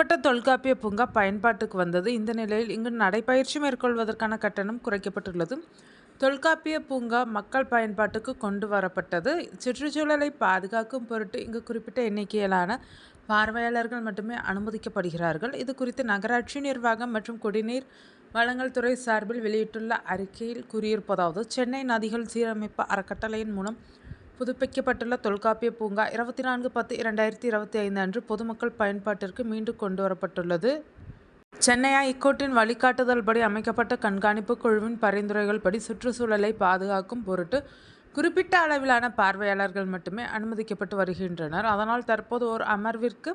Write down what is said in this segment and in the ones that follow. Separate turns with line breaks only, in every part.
புதுப்பிக்கப்பட்ட தொல்காப்பிய பூங்கா பயன்பாட்டுக்கு வந்தது. இந்த நிலையில் இங்கு நடைபயிற்சி மேற்கொள்வதற்கான கட்டணம் குறைக்கப்பட்டுள்ளது. தொல்காப்பிய பூங்கா மக்கள் பயன்பாட்டுக்கு கொண்டு வரப்பட்டது. சுற்றுச்சூழலை பாதுகாக்கும் பொருட்டு இங்கு குறிப்பிட்ட எண்ணிக்கையிலான பார்வையாளர்கள் மட்டுமே அனுமதிக்கப்படுகிறார்கள். இது குறித்து நகராட்சி நிர்வாகம் மற்றும் குடிநீர் வழங்கல் துறை சார்பில் வெளியிட்டுள்ள அறிக்கையில் கூறியிருப்பதாவது சென்னை நதிகள் சீரமைப்பு அறக்கட்டளையின் மூலம் புதுப்பிக்கப்பட்டுள்ள தொல்காப்பிய பூங்கா இருபத்தி நான்கு பத்து இரண்டாயிரத்தி இருபத்தி ஐந்து அன்று பொதுமக்கள் பயன்பாட்டிற்கு மீண்டும் கொண்டு வரப்பட்டுள்ளது. சென்னை வழிகாட்டுதல் வழிகாட்டுதல்படி அமைக்கப்பட்ட கண்காணிப்பு குழுவின் பரிந்துரைகள் படி சுற்றுச்சூழலை பாதுகாக்கும் பொருட்டு குறிப்பிட்ட அளவிலான பார்வையாளர்கள் மட்டுமே அனுமதிக்கப்பட்டு வருகின்றனர். அதனால் தற்போது ஒரு அமர்விற்கு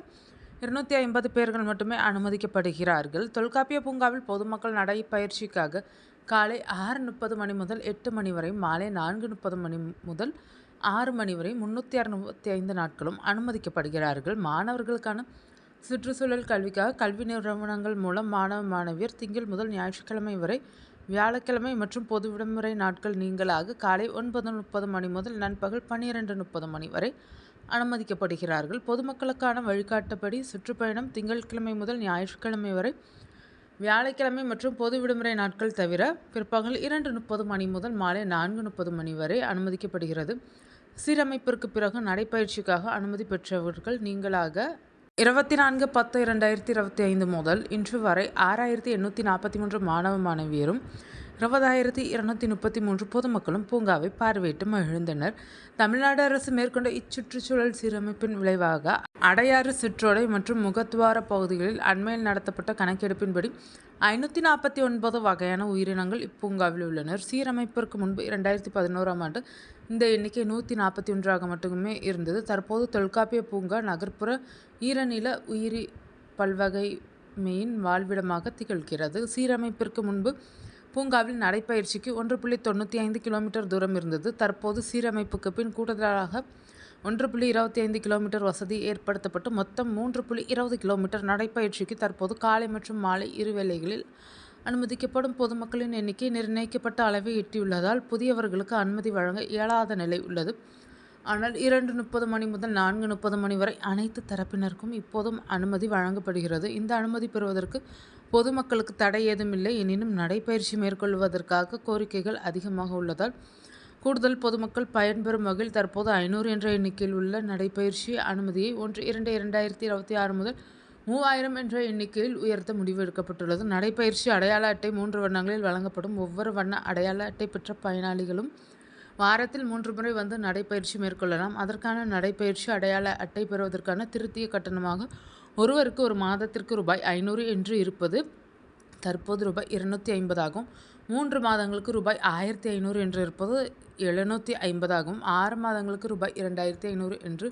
இருநூற்றி ஐம்பது பேர்கள் மட்டுமே அனுமதிக்கப்படுகிறார்கள். தொல்காப்பிய பூங்காவில் பொதுமக்கள் நடைப்பயிற்சிக்காக காலை ஆறு முப்பது மணி முதல் எட்டு மணி வரை மாலை நான்கு முப்பது மணி முதல் ஆறு மணி வரை முந்நூற்றி அறுபத்தி ஐந்து நாட்களும் அனுமதிக்கப்படுகிறார்கள். மாணவர்களுக்கான சுற்றுச்சூழல் கல்விக்காக கல்வி நிறுவனங்கள் மூலம் மாணவ மாணவியர் திங்கள் முதல் ஞாயிற்றுக்கிழமை வரை வியாழக்கிழமை மற்றும் பொது விடுமுறை நாட்கள் நீங்களாக காலை ஒன்பது முப்பது மணி முதல் நண்பகல் பன்னிரெண்டு முப்பது மணி வரை அனுமதிக்கப்படுகிறார்கள். பொதுமக்களுக்கான வழிகாட்டப்படி சுற்றுப்பயணம் திங்கட்கிழமை முதல் ஞாயிற்றுக்கிழமை வரை வியாழக்கிழமை மற்றும் பொது விடுமுறை நாட்கள் தவிர பிற்பகல் இரண்டு முப்பது மணி முதல் மாலை நான்கு முப்பது மணி வரை அனுமதிக்கப்படுகிறது. சீரமைப்பிற்கு பிறகு நடைப்பயிற்சிக்காக அனுமதி பெற்றவர்கள் நீங்களாக இருபத்தி நான்கு பத்து இரண்டாயிரத்தி இருபத்தி ஐந்து முதல் இன்று வரை ஆறாயிரத்தி எண்ணூற்றி நாற்பத்தி மூன்று மாணவ மாணவியரும் இருபதாயிரத்தி இருநூத்தி முப்பத்தி மூன்று பொதுமக்களும் பூங்காவை பார்வையிட்டு மகிழ்ந்தனர். தமிழ்நாடு அரசு மேற்கொண்ட இச்சுற்றுச்சூழல் சீரமைப்பின் விளைவாக அடையாறு சிற்றோடை மற்றும் முகத்துவார பகுதிகளில் அண்மையில் நடத்தப்பட்ட கணக்கெடுப்பின்படி ஐநூற்றி நாற்பத்தி ஒன்பது வகையான உயிரினங்கள் இப்பூங்காவில் உள்ளனர். சீரமைப்பிற்கு முன்பு இரண்டாயிரத்தி பதினோராம் ஆண்டு இந்த எண்ணிக்கை நூற்றி நாற்பத்தி ஒன்றாக மட்டுமே இருந்தது. தற்போது தொல்காப்பிய பூங்கா நகர்ப்புற ஈரநில உயிரி பல்வகை மெயின் வாழ்விடமாக திகழ்கிறது. சீரமைப்பிற்கு முன்பு பூங்காவில் நடைப்பயிற்சிக்கு ஒன்று புள்ளி தொண்ணூற்றி ஐந்து கிலோமீட்டர் தூரம் இருந்தது. தற்போது சீரமைப்புக்கு பின் கூடுதலாக ஒன்று புள்ளி இருபத்தி ஐந்து கிலோமீட்டர் வசதி ஏற்படுத்தப்பட்டு மொத்தம் மூன்று புள்ளி இருபது கிலோமீட்டர் நடைப்பயிற்சிக்கு தற்போது காலை மற்றும் மாலை இரு வேளைகளில் அனுமதிக்கப்படும் பொதுமக்களின் எண்ணிக்கை நிர்ணயிக்கப்பட்ட அளவை எட்டியுள்ளதால் புதியவர்களுக்கு அனுமதி வழங்க இயலாத நிலை உள்ளது. ஆனால் இரண்டு முப்பது மணி முதல் நான்கு முப்பது மணி வரை அனைத்து தரப்பினருக்கும் இப்போதும் அனுமதி வழங்கப்படுகிறது. இந்த அனுமதி பெறுவதற்கு பொதுமக்களுக்கு தடை ஏதுமில்லை எனினும் நடைபயிற்சி மேற்கொள்வதற்காக கோரிக்கைகள் அதிகமாக உள்ளதால் கூடுதல் பொதுமக்கள் பயன்பெறும் வகையில் தற்போது ஐநூறு என்ற எண்ணிக்கையில் உள்ள நடைபயிற்சி அனுமதியை ஒன்று இரண்டு இரண்டாயிரத்தி இருபத்தி ஆறு முதல் மூவாயிரம் என்ற எண்ணிக்கையில் உயர்த்த முடிவு எடுக்கப்பட்டுள்ளது. நடைபயிற்சி அடையாள அட்டை மூன்று வண்ணங்களில் வழங்கப்படும். ஒவ்வொரு வண்ண அடையாள அட்டை பெற்ற பயனாளிகளும் வாரத்தில் மூன்று முறை வந்து நடைப்பயிற்சி மேற்கொள்ளலாம். அதற்கான நடைபயிற்சி அடையாள அட்டை பெறுவதற்கான திருத்திய கட்டணமாக ஒருவருக்கு ஒரு மாதத்திற்கு ரூபாய் ஐநூறு என்று இருப்பது தற்போது ரூபாய் இருநூற்றி ஐம்பதாகும். மூன்று மாதங்களுக்கு ரூபாய் ஆயிரத்தி ஐநூறு என்று இருப்பது எழுநூற்றி ஐம்பதாகும். ஆறு மாதங்களுக்கு ரூபாய் இரண்டாயிரத்தி ஐநூறு என்று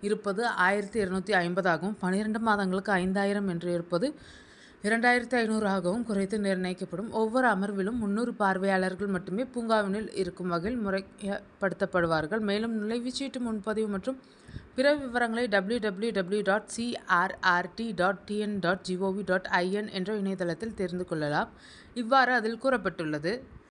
இருப்பது ஆயிரத்தி இருநூற்றி ஐம்பதாகும். பன்னிரெண்டு மாதங்களுக்கு ஐந்தாயிரம் என்று இருப்பது இரண்டாயிரத்தி ஐநூறாகவும் குறைத்து நிர்ணயிக்கப்படும் ஒவ்வொரு அமர்விலும் முன்னூறு பார்வையாளர்கள் மட்டுமே பூங்காவினில் இருக்கும் வகையில் முறைப்படுத்தப்படுவார்கள். மேலும் நுழைவுச்சீட்டு முன்பதிவு மற்றும் பிற விவரங்களை W W W dot CRRD dot TN dot GOV dot IN என்ற இணையதளத்தில் தெரிந்து கொள்ளலாம். இவ்வாறு அதில் கூறப்பட்டுள்ளது.